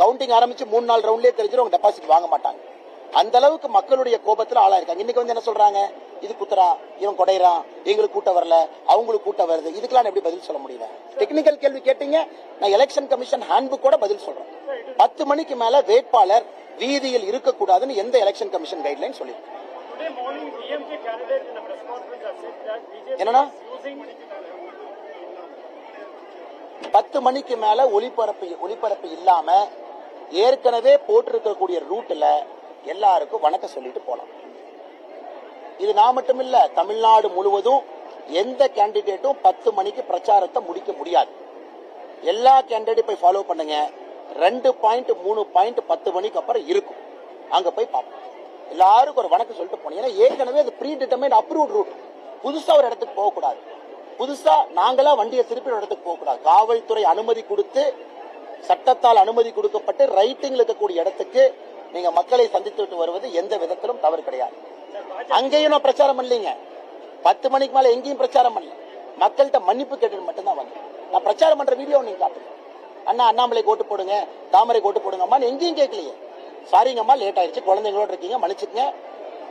Counting ஆரம்பிச்சு மூணு நாள் ரவுண்ட்லயே தெரிஞ்சிடும் டெபாசிட் வாங்க மாட்டாங்க. அந்த அளவுக்கு மக்களுடைய கோபத்துல ஆளாயிருக்காங்க இன்னைக்கு வந்து என்ன சொல்றாங்க? இது குத்துறா இவன் கொடைறான் எங்களுக்கு கூட்டம் வரல அவங்களுக்கு கூட்டம் வருது. இதுக்கெல்லாம் எப்படி பதில் சொல்ல முடியல? டெக்னிக்கல் கேள்வி கேட்டீங்க நான் எலெக்ஷன் கமிஷன் ஹேண்ட்புக் கூட பதில் சொல்றேன். பத்து மணிக்கு மேல வேட்பாளர் வீதியில் இருக்கக்கூடாதுன்னு எந்த எலெக்ஷன் கமிஷன் கைட்லைன் சொல்லியிருக்கு? BJP என்னன்னா? பத்து மணிக்கு மேல ஒளிபரப்பு ஒளிபரப்பு இல்லாம ஏற்கனவே போட்டிருக்கக்கூடிய ரூட்ல எல்லாருக்கும் வணக்கம் சொல்லிட்டு போலாம். இது நான் மட்டும் இல்ல தமிழ்நாடு முழுவதும் எந்த கேண்டிடேட்டும் பத்து மணிக்கு பிரச்சாரத்தை முடிக்க முடியாது. எல்லா கேண்டிடேட் போய் ஃபாலோ பண்ணுங்க. ரெண்டு பாயிண்ட் மூணு பாயிண்ட் பத்து மணிக்கு அப்புறம் இருக்கும். அங்க போய் பார்ப்போம். எல்லாருக்கும் ஒரு வணக்கம் சொல்லிட்டு போனோம் ஏன்னா ஏற்கனவே அது ப்ரீ டிட்டர்மைன் அப்ரூவ்ட் ரூட் புதுசா ஒரு இடத்துக்கு போகக்கூடாது. புதுசா நாங்களா வண்டியை திருப்பி ஒரு இடத்துக்கு போகக்கூடாது. காவல்துறை அனுமதி கொடுத்து சட்டத்தால் அனுமதி கொடுக்கப்பட்டு ரைட்டிங்ல இருக்கக்கூடிய இடத்துக்கு நீங்க மக்களை சந்தித்துட்டு வருவது எந்த விதத்திலும் தவறு கிடையாது. அங்கேயும் நான் பிரச்சாரம் பண்ணலீங்க. பத்து மணிக்கு மேல எங்கேயும் பிரச்சாரம் பண்ணல. மக்கள்கிட்ட மன்னிப்பு கேட்டு மட்டும்தான் வந்தேன். நான் பிரச்சாரம் பண்ற வீடியோ நீங்க காட்டுங்க அண்ணா அண்ணாமலை ஓட்டு போடுங்க தாமரை ஓட்டு போடுங்கம்மா எங்கேயும் கேட்கலையே. சாரிங்கம்மா லேட் ஆயிருச்சு குழந்தைங்களோட இருக்கீங்க மன்னிச்சுக்கங்க.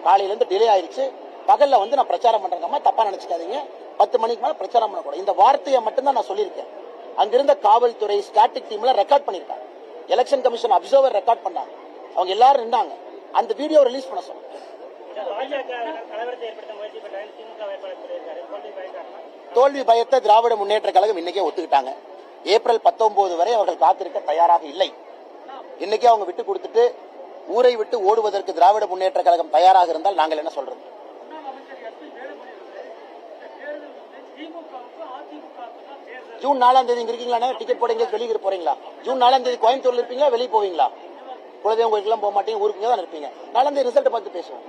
காலையில இருந்து டிலே ஆயிடுச்சு. பகல்ல வந்து நான் பிரச்சாரம் பண்றேங்கம்மா தப்பா நினைச்சுக்காதீங்க. பத்து மணிக்கு மேல பிரச்சாரம் பண்ணக்கூடாது. இந்த வார்த்தையை மட்டும்தான் நான் சொல்லியிருக்கேன். அங்கிருந்த காவல்துறை ஸ்டாட்டிக் டீம்ல ரெக்கார்ட் பண்ணிருக்காங்க. எலெக்ஷன் கமிஷன் அப்சர்வர் ரெக்கார்ட் பண்ணாங்க அவங்க எல்லாரும் நின்னாங்க. அந்த வீடியோ ரிலீஸ் பண்ண சொன்னாங்க. தோல்வி பயத்தை திராவிட முன்னேற்ற கழகம் இன்னைக்கே ஒத்துக்கிட்டாங்க. ஏப்ரல் 19 வரை அவர்கள் காத்திருக்க தயாராக இல்லை. இன்னைக்கே அவங்க விட்டு கொடுத்துட்டு ஊரை விட்டு ஓடுவதற்கு திராவிட முன்னேற்ற கழகம் தயாராக இருந்தால் நாங்கள் என்ன சொல்றது? ஜூன் நாலாம் தேதி இங்க இருக்கீங்களா டிக்கெட் போட எங்கேயாவது வெளியே போறீங்களா? ஜூன் நாலாம் தேதி கோயம்புத்தூர்ல இருப்பீங்களா? வெளியே போவீங்களா? குலதெய்வம் கோயிலுக்குலாம் போக மாட்டீங்க ஊருக்கு தான் இருப்பீங்க. நாலாம் தேதி ரிசல்ட் பார்த்து பேசுவோம்.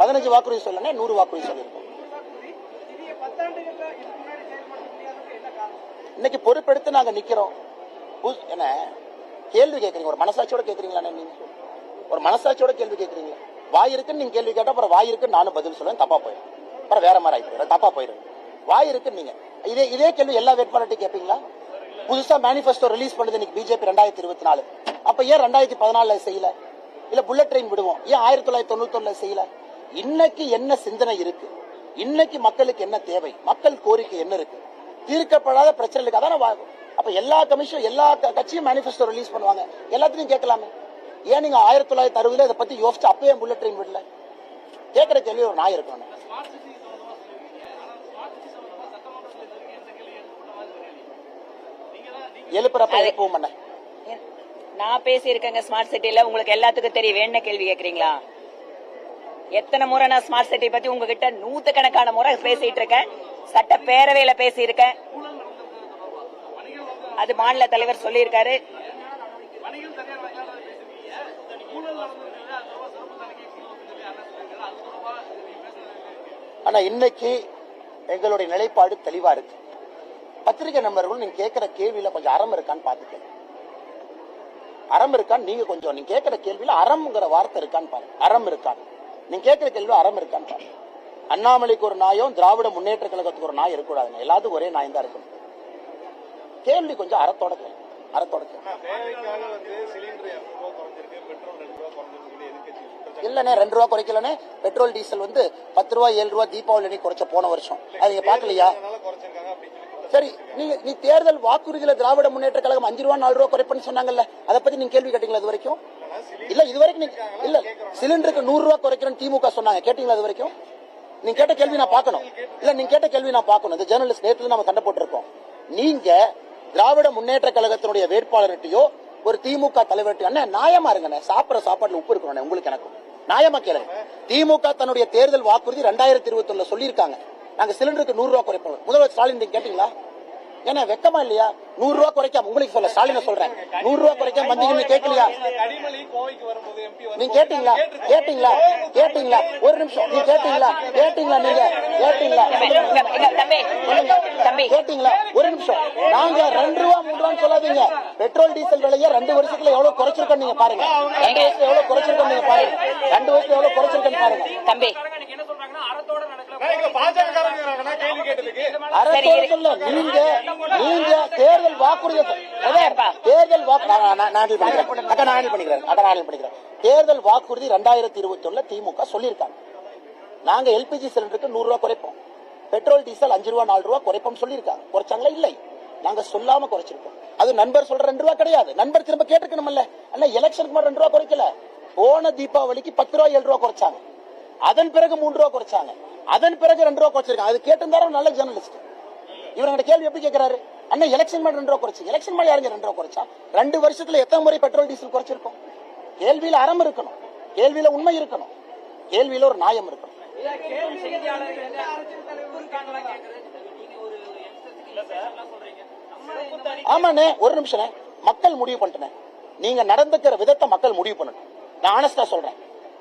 பதினஞ்சு வாக்குறுதி சொல்லணும் நூறு வாக்குறுதி சொல்லியிருக்கோம். இன்னைக்கு பொறுப்பெடுத்து நாங்க நிக்கிறோம். என்ன? கேள்வி கேக்குறீங்க ஒரு மனசாட்சியோட கேக்குறீங்களா நீங்க? ஒரு மனசாட்சியோட கேள்வி கேக்குறீங்க. வாய் இருக்குன்னு நீங்க கேள்வி கேட்டா அப்புறம் வாய் இருக்குன்னு நானும் பதில் சொல்லுவேன் தப்பா போயிடும். அப்புறம் வேற மாதிரி ஆகி போயிடும் தப்பா போயிடும். வாய் இருக்கு நீங்க. இதே இதே கேள்வி எல்லா வேட்பாளர்கிட்ட கேட்பீங்களா புதுசா மேனிபெஸ்டோ ரிலீஸ் பண்ணுது இன்னைக்கு பிஜேபி ரெண்டாயிரத்தி இருபத்தி நாலு. அப்ப ஏன் ரெண்டாயிரத்தி பதினாலுல செய்யல? இல்ல புல்லட் ட்ரெயின் விடுவோம். ஏன் ஆயிரத்தி தொள்ளாயிரத்தி தொண்ணூத்தி செய்யல? இன்னைக்கு என்ன சிந்தனை இருக்கு? இன்னைக்கு மக்களுக்கு என்ன தேவை? மக்கள் கோரிக்கை என்ன இருக்கு? தீர்க்கப்படாத பிரச்சனைகளுக்கு அதான அப்ப எல்லா கமிஷன் எல்லா கட்சியும் மேனிபெஸ்டோ ரிலீஸ் பண்ணுவாங்க. எல்லாத்தையும் கேட்கலாமே. ஏன் நீங்க ஆயிரத்தி தொள்ளாயிரத்தி அறுபதுல இதை பத்தி யோசிச்சு அப்பயே புல்லட் ட்ரெயின் விடல? கேட்கிற கேள்வி ஒரு நாய் இருக்கணும். எழுப்புறப்ப எழுப்பவும் நான் பேசியிருக்கேங்க ஸ்மார்ட் சிட்டில உங்களுக்கு எல்லாத்துக்கும் தெரியும். வேண கேள்வி கேக்குறீங்களா? எத்தனை முறை நான் ஸ்மார்ட் சிட்டி பத்தி உங்ககிட்ட நூத்துக்கணக்கான முறை பேசிட்டு இருக்கேன். சட்ட பேரவையில பேசியிருக்கேன். அது மாநில தலைவர் சொல்லியிருக்காரு. ஆனா இன்னைக்கு எங்களுடைய நிலைப்பாடு தெளிவா இருக்கு. பத்திரிகை நண்பர்கள் நீங்க கேட்கிற கேள்வியில கொஞ்சம் அறம் இருக்கான்னு பாத்துக்கங்க அறம் இருக்கான்னு நீங்க கொஞ்சம் நீங்க கேட்கிற கேள்வியில அறம்ங்கிற வார்த்தை இருக்கான்னு பாருங்க. அறம் இருக்கான்னு நீங்க கேட்கிற கேள்வி அறம் இருக்கான்னு பாருங்க. அண்ணாமலைக்கு ஒரு நாயும் திராவிட முன்னேற்ற கழகத்துக்கு ஒரு நாய் இருக்கக்கூடாதுங்க எல்லாத்துக்கும் ஒரே நாய் தான் இருக்கணும். கேள்வி கொஞ்சம் அறத்தோட கேள்வி அறத்தோட பெட்ரோல் ரெண்டு ரூபா குறைக்கலனே பெட்ரோல் டீசல் வந்து பத்து ரூபா ஏழு ரூபா தீபாவளி குறைச்ச போன வருஷம். அது நீங்க பாக்கலையா சரி நீங்க நீ தேர்தல் வாக்குறுதியில திராவிட முன்னேற்ற கழகம் அஞ்சு ரூபா நாலு ரூபா குறைப்பேன்னு சொன்னாங்கல்ல அதை பத்தி நீங்க கேள்வி கேட்டீங்களா இது வரைக்கும்? இல்ல இது வரைக்கும் நீங்க இல்ல சிலிண்டருக்கு நூறு ரூபா குறைக்கிறேன்னு திமுக சொன்னாங்க. கேட்டீங்களா இது வரைக்கும்? நீங்க கேட்ட கேள்வி நான் பார்க்கணும். இல்ல நீங்க கேட்ட கேள்வி நான் பார்க்கணும். இந்த ஜேர்னலிஸ்ட் நேத்துல நம்ம சண்டை போட்டிருக்கோம். நீங்க திராவிட முன்னேற்ற கழகத்தினுடைய வேட்பாளர்கிட்டயோ ஒரு திமுக தலைவர்கிட்ட அண்ணே நியாயமா இருங்கண்ணே. சாப்பிடுற சாப்பாடுல உப்பு இருக்கணும் உங்களுக்கு எனக்கும். நியாயமா கேளுங்க. திமுக தன்னுடைய தேர்தல் வாக்குறுதி ரெண்டாயிரத்தி இருபத்தி ஒண்ணுல சொல்லியிருக்காங்க. நாங்க சிலிண்டருக்கு நூறு ரூபா குறைப்போம். முதல்வர் ஸ்டாலின் நீங்க கேட்டீங்களா? ஏன்னா வெக்கமா இல்லையா? நூறு ரூபா குறைக்காம உங்களுக்கு சொல்ல ஸ்டாலின சொல்றேன். நூறு ரூபா குறைக்காம வந்தீங்கன்னு கேட்கலையா நீங்க கேட்டீங்களா? கேட்டீங்களா? கேட்டீங்களா? ஒரு நிமிஷம். நீங்க கேட்டீங்களா? கேட்டீங்களா நீங்க? கேட்டீங்களா? கேட்டீங்களா? ஒரு நிமிஷம். நாங்க ரெண்டு ரூபா மூணு ரூபான்னு சொல்லாதீங்க. பெட்ரோல் டீசல் விலைய ரெண்டு வருஷத்துல எவ்வளவு குறைச்சிருக்கோம் நீங்க பாருங்க. ரெண்டு வருஷத்துல எவ்வளவு குறைச்சிருக்கோம் நீங்க பாருங்க. ரெண்டு வருஷத்துல எவ்வளவு குறைச்சிருக்கோம் பாருங்க. தம்பி எங்களை பாஜக கேள்வி கேட்டதுக்கு அரசு நீங்க நீங்க தேர்தல் வாக்குறுதி அதான், தேர்தல் பண்ணிக்கிறேன். வாக்குறுதி ரெண்டாயிரத்தி இருபத்தி ஒண்ணுல திமுக சொல்லியிருக்காங்க. நாங்க எல்பிஜி சிலிண்டருக்கு நூறு ரூபாய் குறைப்போம். பெட்ரோல் டீசல் அஞ்சு ரூபா நாலு ரூபா குறைப்போம் சொல்லியிருக்காங்க. குறைச்சாங்களா? இல்லை. நாங்க சொல்லாம குறைச்சிருக்கோம். அது நண்பர் சொல்ற ரெண்டு ரூபா கிடையாது. நண்பர் திரும்ப கேட்டுக்கணும்ல அண்ணா எலெக்ஷனுக்கு மட்டும் ரெண்டு ரூபா குறைக்கல. போன தீபாவளிக்கு பத்து ரூபா ஏழு ரூபா குறைச்சாங்க. அதன் பிறகு மூன்று ரூபா குறைச்சாங்க. அதன் பிறகு ரெண்டு ரூபா குறைச்சிருக்காங்க. அது கேட்டிருந்தாரு? நல்ல ஜேர்னலிஸ்ட் இவங்க கேள்வி எப்படி கேட்கிறாரு? அண்ணா எலெக்ஷன் மேல ரெண்டு ரூபா குறைச்சு. எலெக்ஷன் மேல யாருங்க ரெண்டு ரூபா குறைச்சா? ரெண்டு வருஷத்துல எத்தனை முறை பெட்ரோல் டீசல் குறைச்சிருக்கோம் கேள்வியில அறம் இருக்கணும். கேள்வியில உண்மை இருக்கணும். கேள்வியில ஒரு நியாயம் இருக்கணும். ஆமாண்ணே ஒரு நிமிஷம் மக்கள் முடிவு பண்ணிட்டேன் நீங்க நடந்துக்கிற விதத்தை மக்கள் முடிவு பண்ணணும். நான் ஆனஸ்டா சொல்றேன்.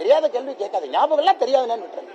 தெரியாத கேள்வி கேட்காது. ஞாபகம் எல்லாம் தெரியாதுன்னு விட்டுருங்க